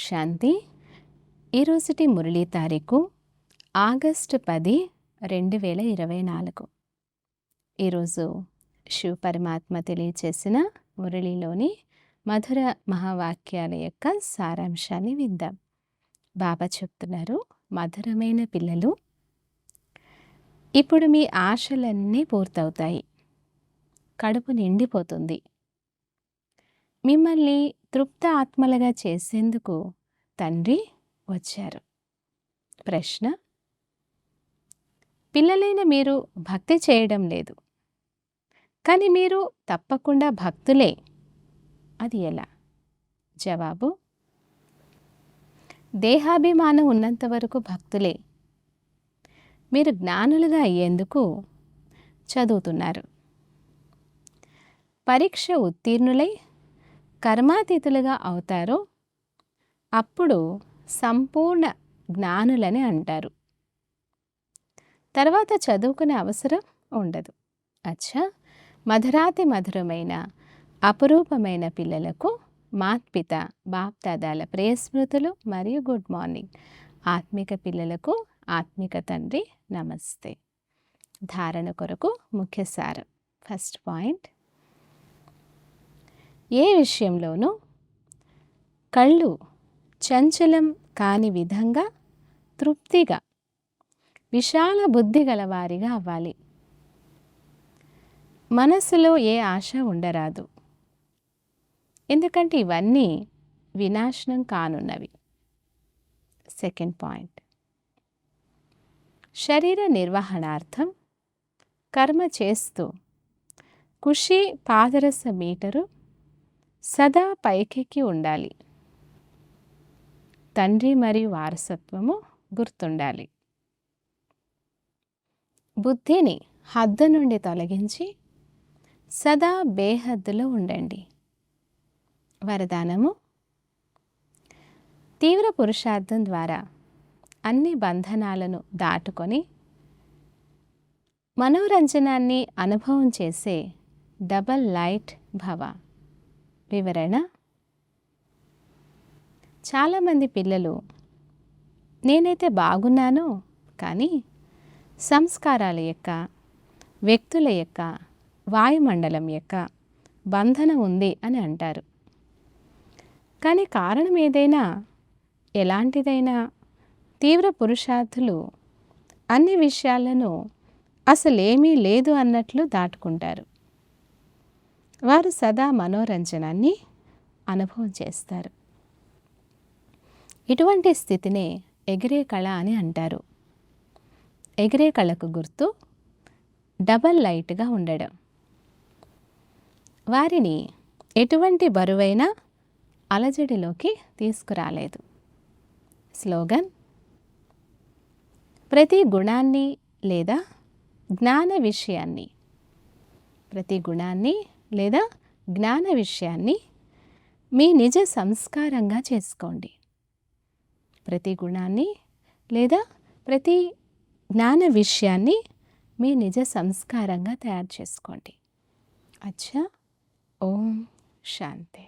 శాంతి. ఈరోజుటి మురళీ తారీఖు ఆగస్టు పది రెండు వేల ఇరవై నాలుగు. ఈరోజు శివ పరమాత్మ తెలియచేసిన మురళిలోని మధుర మహావాక్యాల యొక్క సారాంశాన్ని విందాం. బాబా చెప్తున్నారు మధురమైన పిల్లలు ఇప్పుడు మీ ఆశలన్నీ పూర్తవుతాయి. కడుపు నిండిపోతుంది. మిమ్మల్ని తృప్త ఆత్మలుగా చేసేందుకు తండ్రి వచ్చారు. ప్రశ్న పిల్లలైన మీరు భక్తి చేయడం లేదు. కానీ మీరు తప్పకుండా భక్తులే. అది ఎలా? జవాబు దేహాభిమానం ఉన్నంత వరకు భక్తులే. మీరు జ్ఞానులుగా అయ్యేందుకు చదువుతున్నారు. పరీక్ష ఉత్తీర్ణులై కర్మాతీతులుగా అవుతారో అప్పుడు సంపూర్ణ జ్ఞానులని అంటారు. తర్వాత చదువుకునే అవసరం ఉండదు. అచ్చా! మధురాతి మధురమైన అపురూపమైన పిల్లలకు మాత్పిత బాప్దాదాల ప్రేయస్మృతులు మరియు గుడ్ మార్నింగ్. ఆత్మిక పిల్లలకు ఆత్మిక తండ్రి నమస్తే. ధారణ కొరకు ముఖ్య సారం. ఫస్ట్ పాయింట్ ఏ విషయంలోనూ కళ్ళు చంచలం కాని విధంగా తృప్తిగా విశాల బుద్ధి గలవారిగా అవ్వాలి. మనసులో ఏ ఆశ ఉండరాదు. ఎందుకంటే ఇవన్నీ వినాశనం కానున్నవి. Second point. శరీర నిర్వహణార్థం కర్మ చేస్తూ కుషి పాదరస మీటరు సదా పైకెక్కి ఉండాలి. తండ్రి మరియు వారసత్వము గుర్తుండాలి. బుద్ధిని హద్దు నుండి తొలగించి సదా బేహద్దులో ఉండండి. వరదానము. తీవ్ర పురుషార్థం ద్వారా అన్ని బంధనాలను దాటుకొని మనోరంజనాన్ని అనుభవం చేసే డబల్ లైట్ భవ. వివరణ. చాలామంది పిల్లలు నేనైతే బాగున్నాను కానీ సంస్కారాల యొక్క వ్యక్తుల యొక్క వాయుమండలం యొక్క బంధన ఉంది అని అంటారు. కానీ కారణం ఏదైనా ఎలాంటిదైనా తీవ్ర పురుషార్థులు అన్ని విషయాలను అసలేమీ లేదు అన్నట్లు దాటుకుంటారు. వారు సదా మనోరంజనాన్ని అనుభవం చేస్తారు. ఇటువంటి స్థితినే ఎగిరే కళ అని అంటారు. ఎగిరే కళకు గుర్తు డబల్ లైట్గా ఉండడం. వారిని ఎటువంటి బరువైన అలజడిలోకి తీసుకురాలేదు. స్లోగన్ ప్రతి గుణాన్ని లేదా జ్ఞాన విషయాన్ని ప్రతి గుణాన్ని లేదా జ్ఞాన విషయాన్ని మీ నిజ సంస్కారంగా చేసుకోండి. ప్రతి గుణాన్ని లేదా ప్రతి జ్ఞాన విషయాన్ని మీ నిజ సంస్కారంగా తయారు చేసుకోండి. అచ్చా ఓం శాంతి.